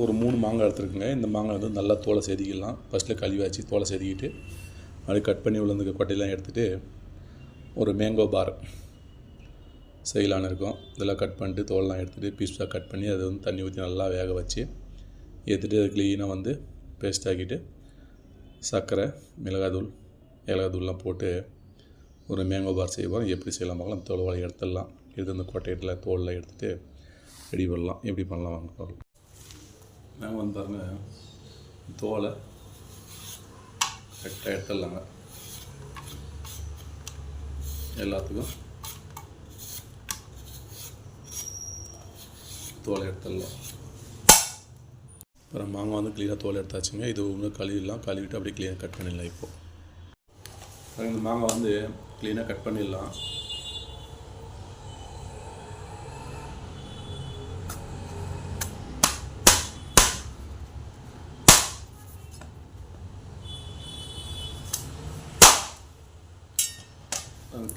ஒரு மூணு மாங்காய் எடுத்துருக்குங்க. இந்த மாங்காய் வந்து நல்லா தோலை செதுக்கிடலாம். ஃபஸ்ட்டில் கழுவி வச்சு தோலை செதுக்கிட்டு அப்படியே கட் பண்ணி விழுந்துக்க கொட்டையெல்லாம் எடுத்துகிட்டு ஒரு மேங்கோ பார் செய்யலான்னு இருக்கோம் இதெல்லாம் கட் பண்ணிட்டு தோலெலாம் எடுத்துகிட்டு பீஸாக கட் பண்ணி அதை வந்து தண்ணி ஊற்றி நல்லா வேக வச்சு எடுத்துகிட்டு அது க்ளீனாக வந்து பேஸ்ட் ஆக்கிட்டு சர்க்கரை மிளகாத்தூள் ஏலகாத்தூள்லாம் போட்டு ஒரு மேங்கோ பார் செய்வோம். எப்படி செய்யலாம் பார்க்கலாம். தோல் வாழை எடுத்துடலாம். எடுத்து அந்த கொட்டையில தோலில் எடுத்துகிட்டு ரெடி பண்ணலாம். எப்படி பண்ணலாம் வாங்க நான் நாங்கள் வந்து பாருங்கள் தோலை கரெக்டாக எடுத்துடலாங்க. எல்லாத்துக்கும் தோலை எடுத்துடலாம். அப்புறம் மாங்காய் வந்து க்ளீனாக தோலை எடுத்தாச்சுங்க. இது ஒன்றும் கழுவிடலாம். கழுவிட்டு அப்படியே க்ளீனாக கட் பண்ணிடலாம் இப்போது இந்த மாங்காய் வந்து க்ளீனாக கட் பண்ணிடலாம்.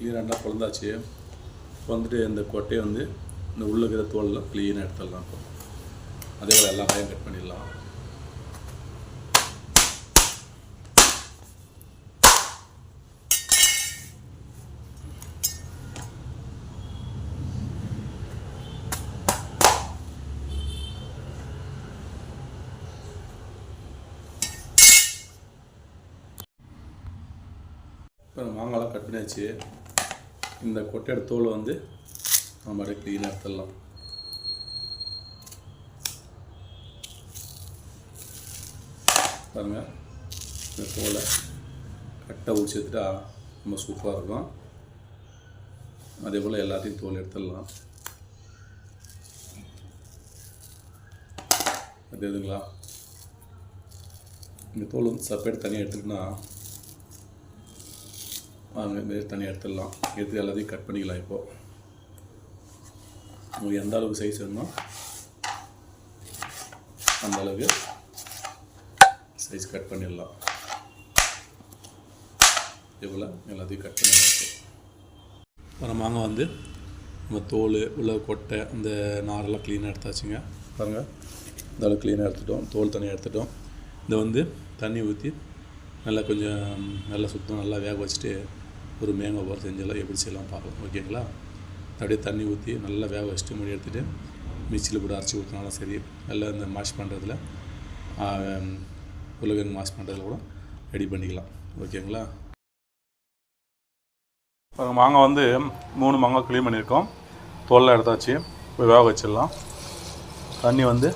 க்ளீனாக பிறந்தாச்சு குழந்தாச்சு வந்துட்டு இந்த கொட்டையை வந்து இந்த உள்ள இருக்கிற தோலெலாம் க்ளீனாக எடுத்துடலாம் இப்போ. அதே போல் எல்லா காயும் கட் பண்ணிடலாம். இப்போ மாங்காய்லாம் கட் பண்ணியாச்சு. இந்த கொட்டையோட தோலை வந்து நம்ம அப்படியே க்ளீனாக எடுத்துடலாம். பாருங்கள் இந்த தோலை கரெக்டாக உரிச்சு எடுத்துட்டா ரொம்ப சூப்பராக இருக்கும். அதே போல் எல்லாத்தையும் தோல் எடுத்துடலாம். அது எதுங்களா? இந்த தோல் வந்து செப்பரேட் தனியாக எடுத்துக்கிட்டோன்னா வாங்க இந்த தனியாக எடுத்துடலாம். எடுத்து எல்லாத்தையும் கட் பண்ணிக்கலாம் இப்போது உங்களுக்கு எந்த அளவுக்கு சைஸ் வேணுமோ அந்த அளவுக்கு சைஸ் கட் பண்ணிடலாம். இவ்வளோ எல்லாத்தையும் கட் பண்ணிடலாம் இப்போ. நம்ம மாங்காய் வந்து நம்ம தோல் உள்ள கொட்டை அந்த நாரெல்லாம் க்ளீனாக எடுத்தாச்சுங்க. பாருங்கள் இந்த அளவுக்கு க்ளீனாக எடுத்துட்டோம். தோல் தனியாக எடுத்துட்டோம். இதை வந்து தண்ணி ஊற்றி நல்லா கொஞ்சம் நல்லா சுத்தம் நல்லா வேக வச்சுட்டு ஒரு மேங்கோ பார் செஞ்செல்லாம் எப்படி செய்யலாம் பார்க்கலாம். ஓகேங்களா? அப்படியே தண்ணி ஊற்றி நல்லா வேக வச்சுட்டு முடி எடுத்துகிட்டு மிக்சியில் கூட அரைச்சி ஊற்றினாலும் சரி நல்லா இந்த மாஷ் பண்ணுறதுல உருளைக்கிழங்கு மாஷ் பண்ணுறதுல கூட ரெடி பண்ணிக்கலாம். ஓகேங்களா? மாங்காய் வந்து மூணு மாங்காய் க்ளீன் பண்ணியிருக்கோம். தோல்லாம் எடுத்தாச்சு. போய் வேக வச்சிடலாம். தண்ணி வந்து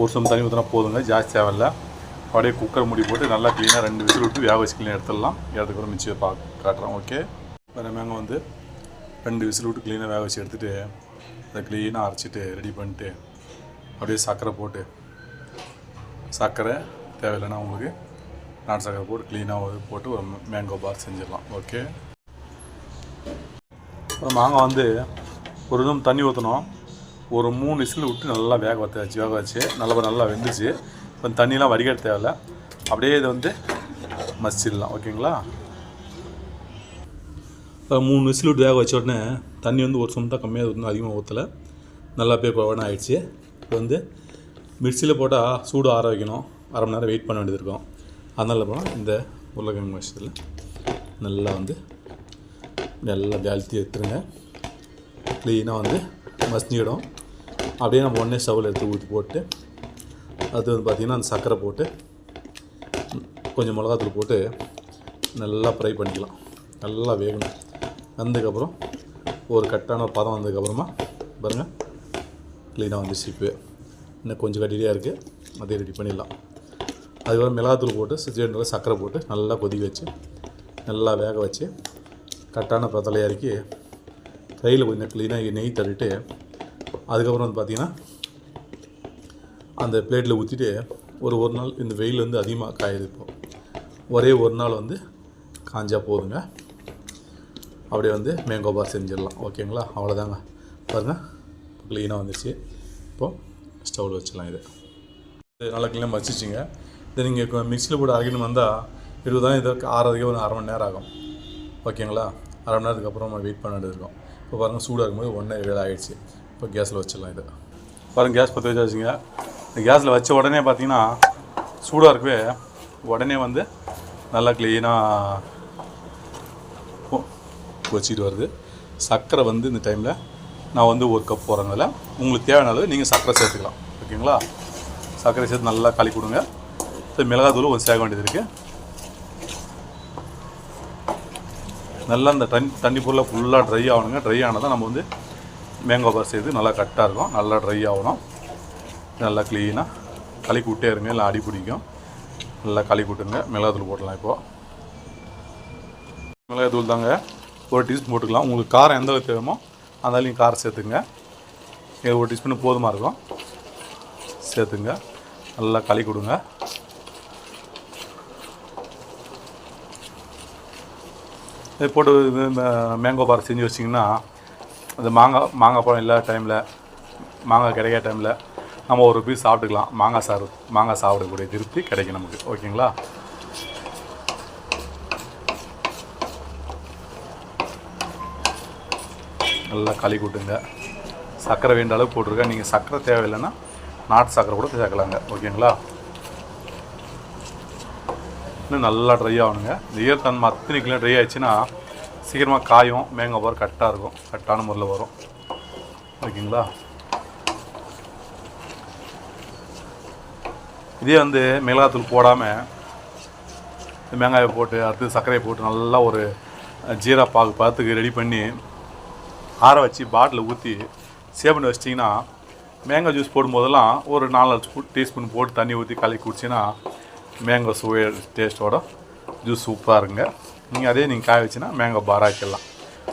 ஒரு சம் தண்ணி ஊற்றினா போதுங்க ஜாஸ்தி தேவையில்ல. அப்படியே குக்கர் மூடி போட்டு நல்லா க்ளீனாக ரெண்டு விசில் விட்டு வேக வச்சு க்ளீனாக எடுத்துடலாம். எடுத்துக்கூட மிச்சம் பா காட்டுறோம் ஓகே வேறு மேங்க வந்து? ரெண்டு விசில் விட்டு க்ளீனாக வேக வச்சு எடுத்துகிட்டு அதை க்ளீனாக அரைச்சிட்டு ரெடி பண்ணிட்டு அப்படியே சர்க்கரை போட்டு சர்க்கரை தேவையில்லைன்னா உங்களுக்கு நாட்டு சர்க்கரை போட்டு க்ளீனாக போட்டு ஒரு மேங்கோ பார் செஞ்சிடலாம். ஓகே அப்புறம் மாங்காய் வந்து ஒரு இதும் தண்ணி ஊற்றணும் ஒரு மூணு விசில் விட்டு நல்லா வேக வச்சு வேக வச்சு நல்லா நல்லா வெந்துச்சு. இப்போ தண்ணியெலாம் வடிகட்ட தேவையில்ல. அப்படியே இதை வந்து மசிச்சிடலாம் ஓகேங்களா? இப்போ மூணு விசில் விட்டு வேக வச்ச உடனே தண்ணி வந்து ஒரு சொந்தம் கம்மியாக ஊற்றணும் அதிகமாக ஊற்றலை நல்லா போய் குழந்தை ஆகிடுச்சு இப்போ வந்து மிக்சியில் போட்டால் சூடு ஆற வைக்கணும். அரை மணி நேரம் வெயிட் பண்ண வேண்டியது இருக்கும். அதனால் போனால் இந்த உருளைக்கிழங்கு விஷயத்தில் நல்லா வந்து நல்லா அழுத்தி எடுத்துருங்க. க்ளீனாக வந்து மசிஞ்சிடும். அப்படியே நம்ம உடனே ஸ்டவ்வில் எடுத்து ஊற்றி போட்டு அது வந்து பார்த்திங்கன்னா அந்த சர்க்கரை போட்டு கொஞ்சம் மிளகாத்தூள் போட்டு நல்லா ஃப்ரை பண்ணிக்கலாம். நல்லா வேகணும். வந்ததுக்கப்புறம் ஒரு கட்டான பதம் வந்ததுக்கப்புறமா பாருங்கள் க்ளீனாக வந்துச்சு இப்போ இன்னும் கொஞ்சம் கட்டியாக இருக்குது அதே ரெடி பண்ணிடலாம். அதுக்கப்புறம் மிளகாத்தூள் போட்டு சிலிண்டரில் சர்க்கரை போட்டு நல்லா கொதிக்க வச்சு நல்லா வேக வச்சு கட்டான பதலையாக இறக்கி கையில் கொஞ்சம் க்ளீனாக நெய் தள்ளிட்டு அதுக்கப்புறம் வந்து பார்த்திங்கன்னா அந்த பிளேட்டில் ஊற்றிட்டு ஒரு ஒரு நாள் இந்த வெயில் வந்து அதிகமாக காயுது இப்போ. ஒரே ஒரு நாள் வந்து காஞ்சா போதுங்க. அப்படியே வந்து மேங்கோ பார் செஞ்சிடலாம். ஓகேங்களா? அவ்வளோதாங்க பாருங்கள் க்ளீனாக வந்துச்சு இப்போது ஸ்டவ்வில் வச்சிடலாம் இது. இது நல்லா க்ளீனாக வச்சிச்சிங்க இதை நீங்கள் மிக்சியில் போட்டு அரைக்கணும் வந்தால் இருபதாயிரம் இதற்கு ஆறதுக்கே ஒரு அரை மணி நேரம் ஆகும். ஓகேங்களா? அரை மணி நேரத்துக்கு அப்புறம் நம்ம வெயிட் பண்ணிட்டு இருக்கோம். இருக்கும் இப்போ பாருங்கள் சூடாக இருக்கும்போது ஒன்றே வேலை ஆகிடுச்சு இப்போ கேஸில் வச்சிடலாம் இது. பாருங்கள் கேஸ் பற்ற வச்சாச்சுங்க. இந்த கேஸில் வச்ச உடனே பார்த்தீங்கன்னா சூடாக இருக்கவே உடனே வந்து நல்லா க்ளீனாக வச்சுட்டு வருது. சர்க்கரை வந்து இந்த டைமில் நான் வந்து ஒரு கப் போகிறதுனால உங்களுக்கு தேவையான அளவு நீங்கள் சர்க்கரை சேர்த்துக்கலாம். ஓகேங்களா? சர்க்கரை சேர்த்து நல்லா களி கொடுங்க. ஸோ மிளகாத்தூள் கொஞ்சம் சேர்க்க வேண்டியது இருக்குது நல்லா இந்த தண்ணி தண்ணி பொருளை ஃபுல்லாக ட்ரை ஆகணுங்க. ட்ரை ஆனால் தான் நம்ம வந்து மேங்கோ பார் செய்து நல்லா கரெக்டாக இருக்கும். நல்லா ட்ரை ஆகணும். நல்லா க்ளீனாக களி விட்டே இருங்க இல்லை அடி பிடிக்கும். நல்லா களி கூட்டுங்க. மிளகாத்தூள் போடலாம் இப்போது மிளகாத்தூள் தாங்க ஒரு டீஸ்பூன் போட்டுக்கலாம். உங்களுக்கு காரம் எந்த அளவுக்கு தேவைமோ அந்த காரம் சேர்த்துங்க. இது ஒரு டீஸ்பூன் போதுமாக இருக்கும். சேர்த்துங்க. நல்லா களி கொடுங்க. இது போட்டு இது மேங்கோ பார் செஞ்சு வச்சிங்கன்னா அந்த மாங்காய் மாங்காய் பழம் இல்லாத டைமில் மாங்காய் கிடைக்காத டைமில் நம்ம ஒரு பீஸ் சாப்பிட்டுக்கலாம். மாங்காய் சாறு மாங்காய் சாப்பிடக்கூடிய திருப்தி கிடைக்கும் நமக்கு. ஓகேங்களா? நல்லா களி கூட்டுங்க. சர்க்கரை வேண்ட அளவுக்கு போட்டிருக்கேன். நீங்கள் சர்க்கரை தேவையில்லைன்னா நாட்டு சர்க்கரை கூட சேர்க்கலாங்க. ஓகேங்களா? இன்னும் நல்லா ட்ரை ஆகணுங்க. இந்த ஈரத்தன்மை அத்தனைக்குலாம் ட்ரை ஆயிடுச்சுன்னா சீக்கிரமாக காயும் மேங்காய் போகிற கரெக்டாக இருக்கும். கரெக்டான முறையில் வரும். ஓகேங்களா? இதே வந்து மிளகாத்தூள் போடாமல் வெங்காயை போட்டு அடுத்து சர்க்கரையை போட்டு நல்லா ஒரு ஜீரா பாகு பார்த்துக்கு ரெடி பண்ணி ஆற வச்சு பாட்டில் ஊற்றி சேவ் பண்ணி வச்சிட்டிங்கன்னா மேங்கோ ஜூஸ் போடும்போதெல்லாம் ஒரு நாலு ஸ்பூன் டீஸ்பூன் போட்டு தண்ணி ஊற்றி கலக்கி குடிச்சின்னா மேங்கோ சுவை டேஸ்ட்டோட ஜூஸ் சூப்பராக இருங்க நீங்கள் அதே நீங்கள் காய வச்சுன்னா மேங்கோ பாராக்கிடலாம்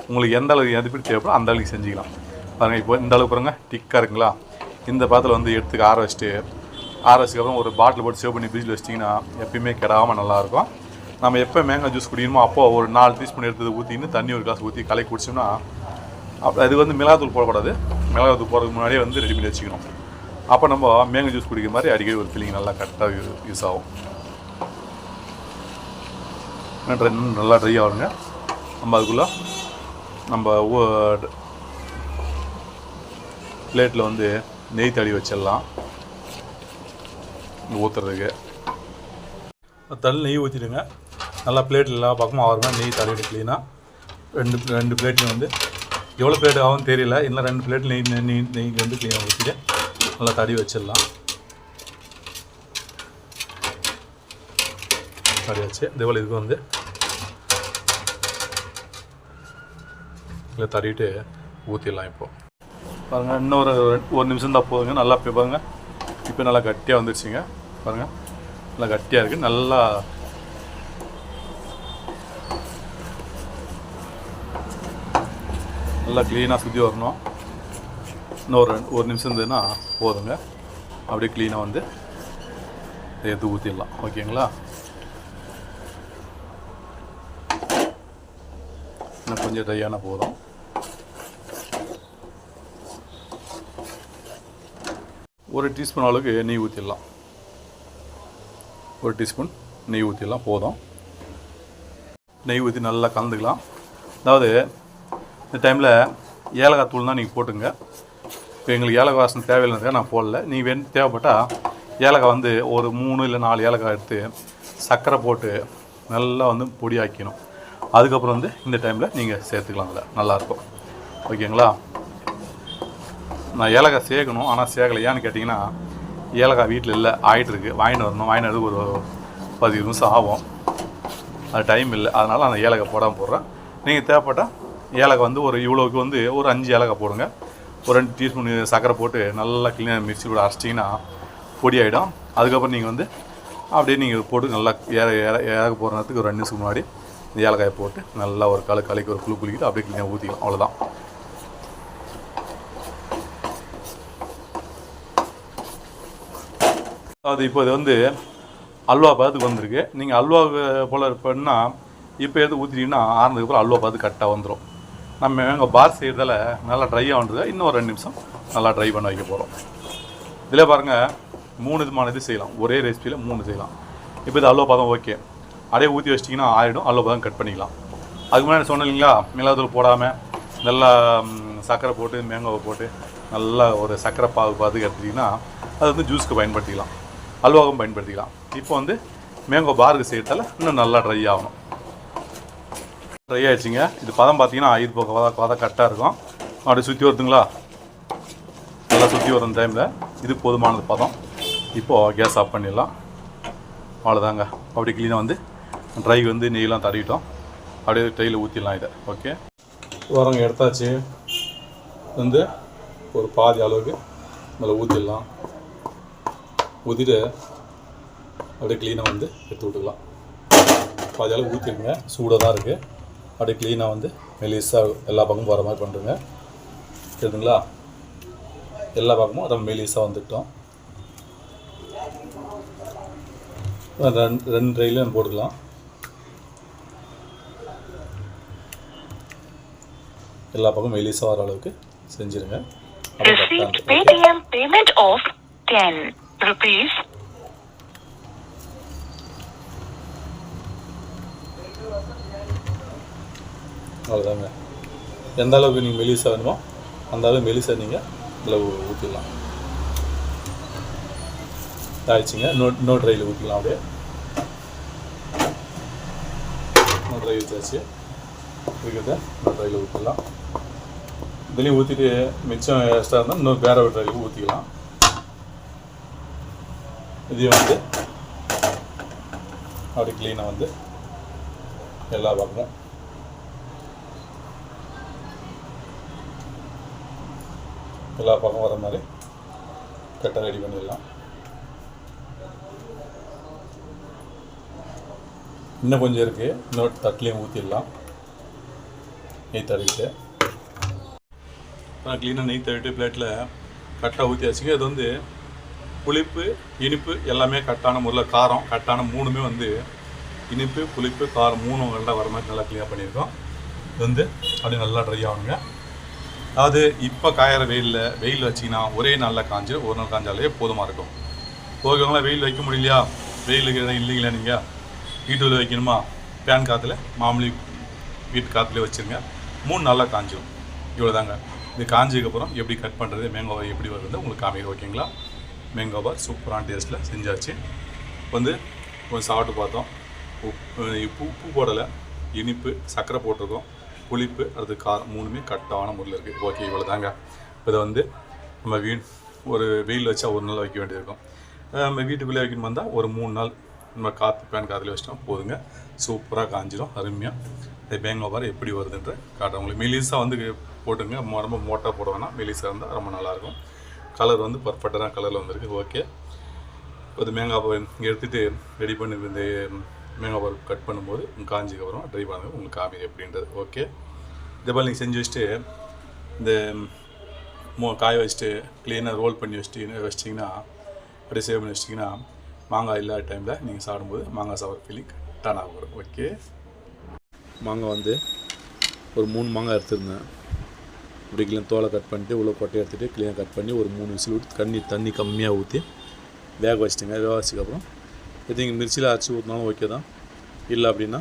உங்களுக்கு எந்த அளவுக்கு எது எப்படி தேவைப்படும் அந்த அளவுக்கு செஞ்சுக்கலாம். பாருங்கள் இப்போ இந்த அளவுக்கு பாருங்கள் டிக்காக இருக்குங்களா? இந்த பாத்திரம் வந்து எடுத்துக்க ஆற வச்சுட்டு ஆற அப்புறம் ஒரு பாட்டில் போட்டு சேவ் பண்ணி ஃப்ரிட்ஜில் வச்சிட்டிங்கன்னா எப்பயுமே கெடாமல் நல்லாயிருக்கும். நம்ம எப்போ மேங்கோ ஜூஸ் குடிக்கணுமோ அப்போ ஒரு நாலு டீஸ்பூன் எடுத்து ஊற்றின்னு தண்ணி ஒரு கிளாஸ் ஊற்றி கலை குடிச்சோம்னா அப்போ அது வந்து மிளகாத்தூள் போடக்கூடாது. மிளகாத்தூள் போடுறதுக்கு முன்னாடியே வந்து ரெடி பண்ணி வச்சுக்கணும். அப்போ நம்ம மேங்கோ ஜூஸ் குடிக்கிற மாதிரி அடிக்கடி ஒரு ஃபீலிங் நல்லா கரெக்டாக யூஸ் ஆகும். இன்னும் நல்லா ட்ரை ஆகுங்க. நம்ம அதுக்குள்ளே நம்ம பிளேட்டில் வந்து நெய் தடி வச்சிடலாம். ஊற்றுறதுக்கு தள்ளி நெய் ஊற்றிடுங்க நல்லா பிளேட்டில் எல்லா பக்கமும் ஆகிற நெய் தடவிட்டு க்ளீனாக ரெண்டு ரெண்டு பிளேட்லையும் வந்து எவ்வளோ பிளேட் ஆகும் தெரியல. இன்னும் ரெண்டு பிளேட் நெய் நெய் நெய் நெய் வந்து க்ளீனாக ஊற்றிட்டு நல்லா தடி வச்சிடலாம். தடி வச்சு இதேபோல் இதுக்கு வந்து நல்லா தடிட்டு ஊற்றிடலாம் இப்போது பாருங்கள் இன்னொரு ஒரு நிமிஷம் தான் போதுங்க. நல்லா பிப்பாங்க இப்போ நல்லா கட்டியாக வந்துருச்சுங்க. பாருங்கள் நல்லா கட்டியாக இருக்குது நல்லா நல்லா க்ளீனாக சுற்றி வரணும். இன்னும் ஒரு ஒரு நிமிஷம் இருந்ததுன்னா போதுங்க. அப்படியே க்ளீனாக வந்து எடுத்து ஊற்றிடலாம் ஓகேங்களா? இன்னும் கொஞ்சம் ட்ரையான போதும். ஒரு டீஸ்பூன் அளவுக்கு நெய் ஊற்றிடலாம் ஒரு டீஸ்பூன் நெய் ஊற்றிடலாம் போதும். நெய் ஊற்றி நல்லா கலந்துக்கலாம். அதாவது இந்த டைமில் ஏலக்காய் தூள் தான் நீங்கள் போட்டுங்க. இப்போ எங்களுக்கு ஏலக்காய் வாசனை தேவையில்லைன்றதுக்காக நான் போடல. நீங்கள் வேணும் தேவைப்பட்டால் ஏலக்காய் வந்து ஒரு மூணு இல்லை நாலு ஏலக்காய் எடுத்து சர்க்கரை போட்டு நல்லா வந்து பொடியாக்கணும் அதுக்கப்புறம் வந்து இந்த டைமில் நீங்கள் சேர்த்துக்கலாம் அதில். நல்லாயிருக்கும் ஓகேங்களா? நான் ஏலக்காய் சேர்க்கணும் ஆனால் சேர்க்கலை ஏன்னு கேட்டிங்கன்னா ஏலக்காய் வீட்டில் இல்லை ஆகிட்டுருக்கு வாங்கிட்டு வரணும். வாங்கிட்டு வரது ஒரு பதினஞ்சு நிமிஷம் ஆகும். அது டைம் இல்லை. அதனால் அந்த ஏலக்காய் போடாமல் போடுறேன். நீங்கள் தேவைப்பட்டால் ஏலக்காய் வந்து ஒரு இவ்வளோக்கு வந்து ஒரு அஞ்சு ஏலக்காய் போடுங்க. ஒரு ரெண்டு டீஸ்பூன் சர்க்கரை போட்டு நல்லா க்ளீனாக மிக்சி கூட அரைச்சிட்டிங்கன்னா பொடி ஆகிடும் அதுக்கப்புறம் நீங்கள் வந்து அப்படியே நீங்கள் போட்டு நல்லா ஏற ஏற ஏறக்க போகிற நேரத்துக்கு ஒரு ரெண்டு நிமிஷம் முன்னாடி இந்த ஏலக்காயை போட்டு நல்லா ஒரு கலு கலைக்கு ஒரு குழு குளிக்கிட்டு அப்படியே க்ளீனாக ஊற்றிக்கலாம் அவ்வளோதான் அது இப்போ இது வந்து அல்வா பார்த்துக்கு வந்திருக்கு. நீங்கள் அல்வா போல் பண்ணா இப்போ எது ஊற்றிட்டீங்கன்னா ஆறுனதுக்கப்புறம் அல்வா பார்த்து கரெக்டாக வந்துடும் நம்ம எங்கள் பார் செய்கிறதால நல்லா ட்ரை ஆகுன்றது இன்னும் ஒரு ரெண்டு நிமிஷம் நல்லா ட்ரை பண்ண வைக்க போகிறோம் இதில் பாருங்கள் மூணு விதமான இது செய்யலாம். ஒரே ரெசிபியில் மூணு செய்யலாம். இப்போ இது அல்வா பதம் ஓகே அப்படியே ஊற்றி வச்சிட்டிங்கன்னா ஆகிடும் அல்வா பதம் கட் பண்ணிக்கலாம். அதுக்கு முன்னாடி சொன்னேன் இல்லைங்களா மிளகாத்தூள் போடாமல் நல்லா சர்க்கரை போட்டு மேங்காவை போட்டு நல்லா ஒரு சர்க்கரை பாகு பார்த்து எடுத்துட்டிங்கன்னா அது வந்து ஜூஸ்க்கு பயன்படுத்திக்கலாம். அல்வாவும் பயன்படுத்திக்கலாம். இப்போ வந்து மேங்கோ பாருக்கு செய்யறதால இன்னும் நல்லா ட்ரை ஆகணும். ட்ரை ஆயிடுச்சுங்க. இது பதம் பார்த்தீங்கன்னா ஐదు பக்கம் வத வத கரெக்டாக இருக்கும். அப்படியே சுற்றி வருதுங்களா? நல்லா சுற்றி வரும் டைமில் இது போதுமானது பதம். இப்போது கேஸ் ஆஃப் பண்ணிடலாம். அவ்வளோதாங்க அப்படி க்ளீனாக வந்து ட்ரை வந்து நெய்லாம் தடவிட்டோம். அப்படியே ட்ரையில் ஊற்றிடலாம் இதை. ஓகே வரவங்க எடுத்தாச்சு. வந்து ஒரு பாதி அளவுக்கு மேலே ஊற்றிடலாம் ஊற்றிட்டு அப்படியே க்ளீனாக வந்து எடுத்து விட்டுக்கலாம். பாதி அளவு ஊற்றிடுங்க சூடாக தான் இருக்குது அப்படியே க்ளீனாக வந்து மெலிசாக எல்லா பக்கமும் போகிற மாதிரி பண்ணுறேங்க தெரியுதுங்களா எல்லா பக்கமும் அதை மெலிசாக வந்துட்டோம். ரெண்டு ரெண்டு ட்ரைலையும் போட்டுக்கலாம். எல்லா பக்கமும் மெலிசாக வர அளவுக்கு செஞ்சுருங்க. அப்போ கரெக்டாக Received rupees. அவ்வளோதாங்க எந்த அளவுக்கு நீங்கள் மெலிசா வேணுமோ அந்த அளவு மெலிசா நீங்கள் இதில் ஊற்றிடலாம் தாய்ச்சிங்க இன்னொரு இன்னொரு ட்ரையில் ஊற்றிக்கலாம் அப்படியே. இன்னொரு ட்ரை ஊற்றாச்சு இருக்கிறத இன்னொரு ட்ரையில் ஊற்றிடலாம் இதுலேயும் ஊற்றிட்டு மிச்சம் எக்ஸ்ட்ரா இருந்தால் இன்னொரு வேற ஒரு ட்ரையில் ஊற்றிக்கலாம் இதையும் வந்து அப்படி க்ளீனாக வந்து எல்லா பக்கமும். எல்லா பக்கம் வர மாதிரி கட்டை ரெடி பண்ணிடலாம். இன்னும் கொஞ்சம் இருக்குது இன்னொரு தட்டிலையும் ஊற்றிடலாம் நெய் தடவிட்டு. இப்போ க்ளீனாக நெய் தடவிட்டு பிளேட்டில் ஊற்றி ஊற்றியாச்சுங்க அது வந்து புளிப்பு இனிப்பு எல்லாமே கட்டான முறையில் காரம் கட்டான மூணுமே வந்து இனிப்பு புளிப்பு காரம் மூணும் நல்லா வர மாதிரி நல்லா க்ளியர் பண்ணியிருக்கோம். இது வந்து அப்படியே நல்லா ட்ரை ஆகுங்க. அதாவது இப்போ காயிற வெயிலில் வெயில் வச்சிங்கன்னா ஒரே நாளில் காஞ்சு ஒரு நாள் காஞ்சாலே போதுமாக இருக்கும். போகிறவங்களாம் வெயில் வைக்க முடியலையா? வெயிலுக்கு எதுவும் இல்லைங்களா நீங்கள் வீட்டு வைக்கணுமா? ஃபேன் காற்றுல மாமூலி வீட்டு காற்றுல வச்சுருங்க. மூணு நாளில் காஞ்சிடும் இவ்வளோதாங்க இது காஞ்சதுக்கப்புறம் எப்படி கட் பண்ணுறது மேங்கோ எப்படி வருது உங்களுக்கு காமிக்கிறேன் ஓகேங்களா மேங்கோவா சூப்பரான டேஸ்ட்டில் செஞ்சாச்சு. வந்து கொஞ்சம் சாப்பிட்டு பார்த்தோம். உப்பு உப்பு உப்பு போடலை. இனிப்பு சர்க்கரை போட்டிருக்கோம். புளிப்பு அது காரம் மூணுமே கட்டான முறையில் இருக்குது ஓகே இவ்வளோ தாங்க இதை வந்து நம்ம வீ ஒரு வெயில் வச்சா ஒரு நாள் வைக்க வேண்டியிருக்கும். நம்ம வீட்டுக்குள்ளே வைக்கணும் வந்தால் ஒரு மூணு நாள் நம்ம காற்று பேன் காற்றுல வச்சிட்டோம் போதுங்க. சூப்பராக காஞ்சிடும் அருமையாக இந்த பேங்கோபார் எப்படி வருதுன்ற காட்டுறவங்களுக்கு மெலிசாக வந்து போட்டுங்க. ரொம்ப மோட்டாக போட வேணாம். மெலிசாக இருந்தால் ரொம்ப நல்லாயிருக்கும் கலர் வந்து பர்ஃபெக்டான கலரில் வந்திருக்கு. ஓகே அது மேங்காய் பால் எடுத்துகிட்டு ரெடி பண்ணி இந்த மேங்காய் பால் கட் பண்ணும்போது காஞ்சிக்கு அப்புறம் ட்ரை பண்ணுங்க. உங்களுக்கு காமி எப்படின்றது. ஓகே இதே போல் நீங்கள் செஞ்சு வச்சுட்டு இந்த மோ காய வச்சுட்டு க்ளீனாக ரோல் பண்ணி வச்சுட்டு வச்சிட்டிங்கன்னா அப்படியே சேவ் பண்ணி வச்சிட்டிங்கன்னா மாங்காய் இல்லாத டைமில் நீங்கள் சாப்பிடும்போது மாங்காய் சாப்பிட்ற ஃபீலிங் கரெக்டாக வரும். ஓகே மாங்காய் வந்து ஒரு மூணு மாங்காய் எடுத்துருந்தேன். இப்படி க்ளீன் தோலை கட் பண்ணிட்டு உள்ள கொட்டையை எடுத்துகிட்டு க்ளீனாக கட் பண்ணி ஒரு மூணு விசில் விட்டு தண்ணி தண்ணி கம்மியாக ஊற்றி வேக வச்சிட்டுங்க வேக வச்சதுக்கப்புறம் இது நீங்கள் மிர்ச்சியில் அரைச்சி ஊற்றினாலும் ஓகே தான். இல்லை அப்படின்னா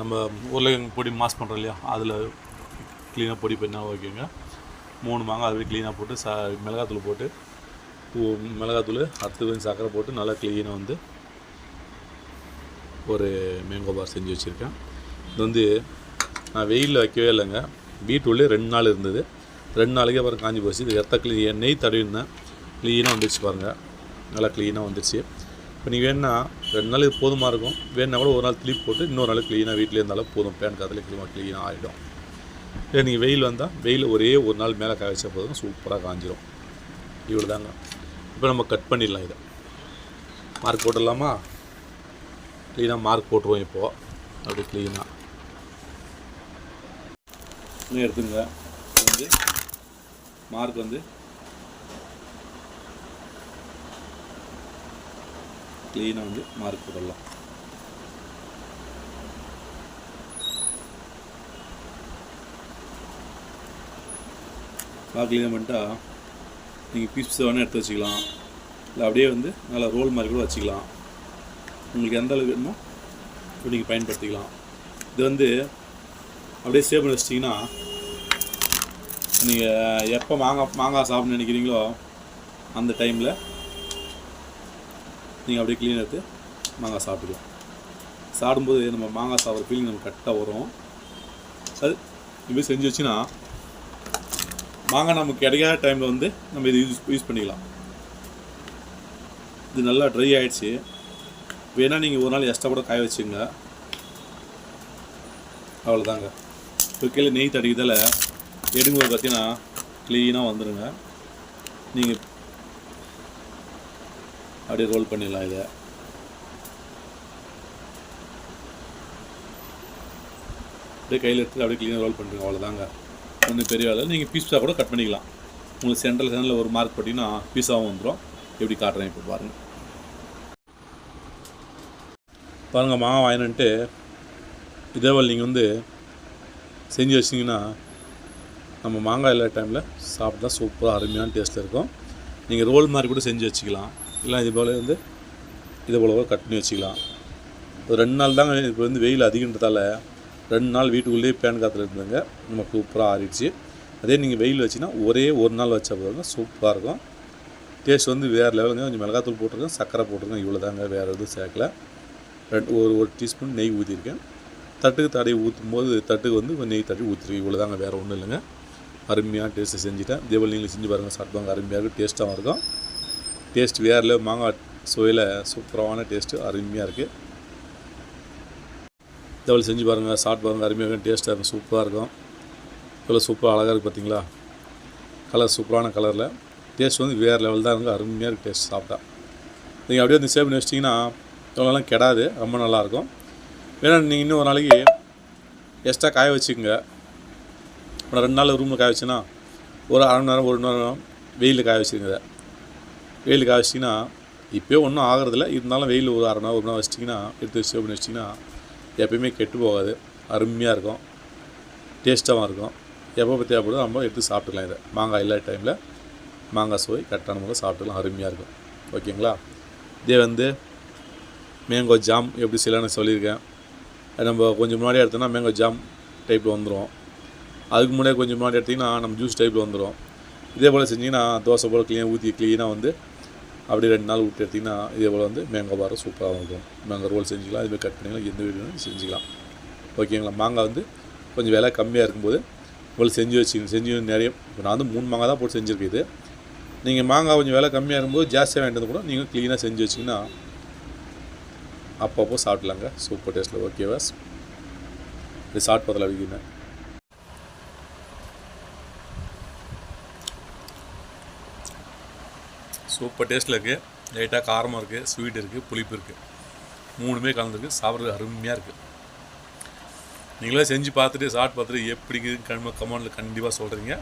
நம்ம உருளைக்கிழங்கு பொடி மாஸ் பண்ணுறோம் இல்லையா அதில் க்ளீனாக பொடி பண்ணால் ஓகேங்க மூணு மாங்காய் அதுவே க்ளீனாக போட்டு சா மிளகாத்தூள் போட்டு பூ மிளகாத்தூள் அடுத்தது வந்து சர்க்கரை போட்டு நல்லா க்ளீனாக வந்து ஒரு மேங்கோ பார் செஞ்சு வச்சுருக்கேன். இது வந்து நான் வெயிலில் வைக்கவே இல்லைங்க. வீட்டுள்ளே ரெண்டு நாள் இருந்தது. ரெண்டு நாளைக்கு அப்புறம் காஞ்சி போச்சு. இது எத்த க்ளீ நெய் தடவிருந்தேன் க்ளீனாக வந்துருச்சு பாருங்கள் நல்லா க்ளீனாக வந்துடுச்சு இப்போ நீங்கள் வேணா ரெண்டு நாள் இது போதுமாக இருக்கும். வேணா கூட ஒரு நாள் திருப்பி போட்டு இன்னொரு நாள் க்ளீனாக வீட்டிலே இருந்தாலும் போதும். பேன் காற்றுல க்ளீனாக க்ளீனாக ஆகிடும் இல்லை நீங்கள் வெயில் வந்தால் வெயில் ஒரே ஒரு நாள் மேலே காய வச்சா போதும். சூப்பராக காஞ்சிரும். இவ்வளோ தாங்க இப்போ நம்ம கட் பண்ணிடலாம் இதை. மார்க் போட்டுடலாமா? க்ளீனாக மார்க் போட்டுருவோம் இப்போது அப்படி க்ளீனாக இன்னும் எடுத்துங்க. வந்து மார்க் வந்து. க்ளீனாக வந்து மார்க் போடலாம். மார்க் க்ளீனாக பண்ணிட்டா நீங்கள் பீஸ் வேணால் எடுத்து வச்சுக்கலாம். இல்லை அப்படியே வந்து நல்லா ரோல் மாதிரி கூட வச்சுக்கலாம். உங்களுக்கு எந்த அளவுக்கு வேணுமோ நீங்கள் பயன்படுத்திக்கலாம். இது வந்து அப்படியே சேவ் பண்ணி வச்சிட்டிங்கன்னா நீங்கள் எப்போ மாங்காய் மாங்காய் சாப்பிட்னு நினைக்கிறீங்களோ அந்த டைமில் நீங்கள் அப்படியே க்ளீன் எடுத்து மாங்காய் சாப்பிடலாம் சாப்பிடும்போது நம்ம மாங்காய் சாப்பிட்ற ஃபீலிங் நமக்கு கரெக்டாக வரும். அது இதுமாதிரி செஞ்சு வச்சுன்னா மாங்காய் நமக்கு கிடைக்காத டைமில் வந்து நம்ம இது யூஸ் யூஸ் பண்ணிக்கலாம். இது நல்லா ட்ரை ஆகிடுச்சு வேணால் நீங்கள் ஒரு நாள் எக்ஸ்ட்ரா கூட காய வச்சுங்க அவ்வளோதாங்க இப்போ கீழே நெய் தடிக்கிறதால எடுங்கும்போது பார்த்தீங்கன்னா க்ளீனாக வந்துடுங்க நீங்கள் அப்படியே ரோல் பண்ணிடலாம் இதை. அப்படியே கையில் எடுத்து அப்படியே க்ளீனாக ரோல் பண்ணுறீங்க அவ்வளோதாங்க ஒன்றும் பெரிய வேலை நீங்கள் பீஸா கூட கட் பண்ணிக்கலாம். உங்களுக்கு சென்ட்ரல் சென்டரில் ஒரு மார்க் போட்டிங்கன்னா பீஸாகவும் வந்துடும் எப்படி காட்டுறேன் இப்போ பாருங்கள் பாருங்கள் மாவு வாங்கினுட்டு இதே போல் நீங்கள் வந்து செஞ்சு வச்சிங்கன்னா நம்ம மாங்காய் இல்லாத டைமில் சாப்பிட்டா சூப்பராக அருமையான டேஸ்ட்டில் இருக்கும். நீங்கள் ரோல் மாதிரி கூட செஞ்சு வச்சுக்கலாம். இல்லை இது போல் வந்து இது போல கட் பண்ணி வச்சுக்கலாம். ஒரு ரெண்டு நாள் தாங்க இப்போ வந்து வெயில் அதிகன்றதால ரெண்டு நாள் வீட்டுக்குள்ளேயே பேன் காற்றுல இருந்தாங்க நம்ம சூப்பராக ஆறிடுச்சு. அதே நீங்கள் வெயில் வச்சுன்னா ஒரே ஒரு நாள் வச்சா போதுங்க. சூப்பராக இருக்கும். டேஸ்ட் வந்து வேறு லெவலுங்க கொஞ்சம் மிளகாத்தூள் போட்டிருக்கேன் சர்க்கரை போட்டிருக்கேன். இவ்வளோ தாங்க வேறு எதுவும் சேர்க்கல. ரெண்டு ஒரு ஒரு டீஸ்பூன் நெய் ஊற்றிருக்கேன் தட்டுக்கு தடவி ஊற்றும் போது தட்டுக்கு வந்து கொஞ்சம் நெய் தட்டி ஊற்றிருக்கேன் இவ்வளோ தாங்க வேறு ஒன்றும் இல்லைங்க. அருமையாக டேஸ்ட்டு செஞ்சுட்டேன். தீபாவளி நீங்கள் செஞ்சு பாருங்கள் சாப்பிடுவாங்க. அருமையாக இருக்கும். டேஸ்ட்டாகவும் இருக்கும் டேஸ்ட் வேறில் மாங்காய் சுவையில் சூப்பரான டேஸ்ட்டு அருமையாக இருக்குது தீபாவளி செஞ்சு பாருங்கள் சாப்பிட்டு பாருங்கள் அருமையாக இருக்கும் டேஸ்ட்டாக இருக்கும் சூப்பராக இருக்கும். இவ்வளோ சூப்பராக அழகாக இருக்குது பார்த்தீங்களா கலர் சூப்பரான கலரில் டேஸ்ட் வந்து வேறு லெவல் தான் இருக்குது அருமையாக இருக்குது டேஸ்ட் சாப்பிட்டா. நீங்கள் அப்படியே வந்து சேவ் பண்ணி வச்சிட்டிங்கன்னா இவ்வளோலாம் கெடாது. ரொம்ப நல்லாயிருக்கும் வேணா நீங்கள் இன்னும் ஒரு நாளைக்கு எக்ஸ்ட்ரா காய வச்சுக்கோங்க. அப்புறம் ரெண்டு நாள் ரூமில் காய வச்சுன்னா ஒரு அரை மணி நேரம் ஒரு மணி நேரம் வெயிலில் காய வச்சுருங்க வெயில் காய வச்சிங்கன்னா இப்போயே ஒன்றும் ஆகிறதில்ல. இருந்தாலும் வெயில் ஒரு அரை நேரம் ஒரு நேரம் வச்சிட்டிங்கன்னா எடுத்து வச்சு பண்ணி வச்சிங்கன்னா எப்பயுமே கெட்டு போகாது. அருமையாக இருக்கும். டேஸ்ட்டாகவும் இருக்கும். எப்போ தேவைப்படுதோ நம்ம எடுத்து சாப்பிட்டுக்கலாம் இதை. மாங்காய் இல்லாத டைமில் மாங்காய் சுவை கரெக்டான முறை சாப்பிட்டுக்கலாம். அருமையாக இருக்கும். ஓகேங்களா? இதே வந்து மேங்கோ ஜாம் எப்படி செய்யலாம்னு சொல்லியிருக்கேன். நம்ம கொஞ்சம் முன்னாடி எடுத்தோன்னா மேங்கோ ஜாம் டைப்பில் வந்துடும் அதுக்கு முன்னாடியே கொஞ்சம் முன்னாடி எடுத்திங்கன்னா நம்ம ஜூஸ் டைப்பில் வந்துடும் இதே போல் செஞ்சிங்கன்னா தோசை போல் க்ளீனாக ஊற்றி க்ளீனாக வந்து அப்படியே ரெண்டு நாள் விட்டு எடுத்திங்கன்னா இதே போல் வந்து மேங்கோ பாரம் சூப்பராக இருக்கும் மேங்கோ ரோல் செஞ்சுக்கலாம் இதுமாதிரி கட் பண்ணிக்கலாம் எந்த வீடு செஞ்சுக்கலாம். ஓகேங்களா? மாங்காய் வந்து கொஞ்சம் விலை கம்மியாக இருக்கும்போது உங்களுக்கு செஞ்சு வச்சுக்கணும். செஞ்சு நிறைய இப்போ நான் வந்து மூணு மாங்காய் தான் போட்டு செஞ்சுருக்கேன் இது. நீங்கள் மாங்காய் கொஞ்சம் விலை கம்மியாக இருக்கும்போது ஜாஸ்தியாக வேண்டியது கூட நீங்கள் க்ளீனாக செஞ்சு வச்சிங்கன்னா அப்பப்போ சாப்பிட்லாங்க. சூப்பர் டேஸ்ட்டில் ஓகேவா இது சாப்பிட்டு பதில் சூப்பர் டேஸ்ட்டில் இருக்குது லைட்டாக காரமாக இருக்குது ஸ்வீட் இருக்குது புளிப்பு இருக்குது மூணுமே கலந்துருக்கு. சாப்பிட்றது அருமையாக இருக்குது நீங்களே செஞ்சு பார்த்துட்டு சாப்பிட்டு பார்த்துட்டு எப்படி கண்ம கமெண்டில் கண்டிப்பாக சொல்கிறீங்க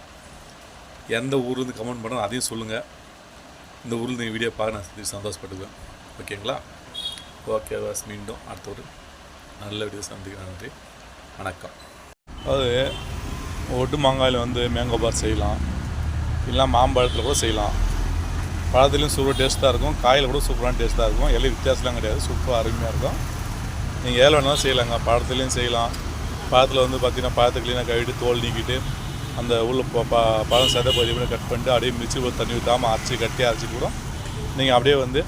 எந்த ஊர்லேருந்து கமெண்ட் பண்ணுறோம் அதையும் சொல்லுங்கள் இந்த ஊரில் நீங்கள் வீடியோ பார்க்க நான் சந்தோஷப்பட்டுக்குவேன். ஓகேங்களா ஓகே வாஸ் மீண்டும் அடுத்த ஒரு நல்ல வீடியோ சந்திக்கிறேன் நன்றி. வணக்கம். அது ஒட்டு மாங்காயில் வந்து மேங்கோ பார் செய்யலாம். இல்லை மாம்பழத்தில் கூட செய்யலாம். பழத்துலேயும் சூப்பர் டேஸ்ட்டாக இருக்கும். காயில் கூட சூப்பரான டேஸ்ட்டாக இருக்கும். எல்லாம் வித்தியாசம்லாம் கிடையாது. சூப்பராக அருமையாக இருக்கும். நீங்கள் ஏழை வேணாலும் செய்யலாங்க. பழத்துலேயும் செய்யலாம். பழத்தில் வந்து பார்த்திங்கன்னா பழத்தை க்ளீனாக கழுவிட்டு தோல் நீக்கிட்டு அந்த உள்ள ப- ப- பழம் சதை பதிவு கட் பண்ணிட்டு அப்படியே மிக்சி தண்ணி ஊற்றாமல் அரைச்சி கட்டி அரைச்சி கூட நீங்கள் அப்படியே வந்து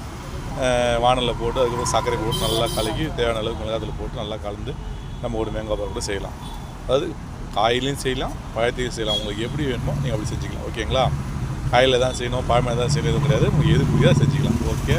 வானலில் போட்டு அதுக்கப்புறம் சர்க்கரை போட்டு நல்லா கலக்கி தேவையான அளவுக்கு மிளகாத்தில் போட்டு நல்லா கலந்து நம்ம ஒரு மேங்காய் பழம் கூட செய்யலாம். அதாவது காயிலையும் செய்யலாம் பழத்தையும் செய்யலாம். உங்களுக்கு எப்படி வேணுமோ நீங்கள் அப்படி செஞ்சுக்கலாம். ஓகேங்களா காயில் தான் செய்யணும் பழமே தான் செய்யணும் எதுவும் கிடையாது. உங்களுக்கு எது முடியாத செஞ்சுக்கலாம். ஓகே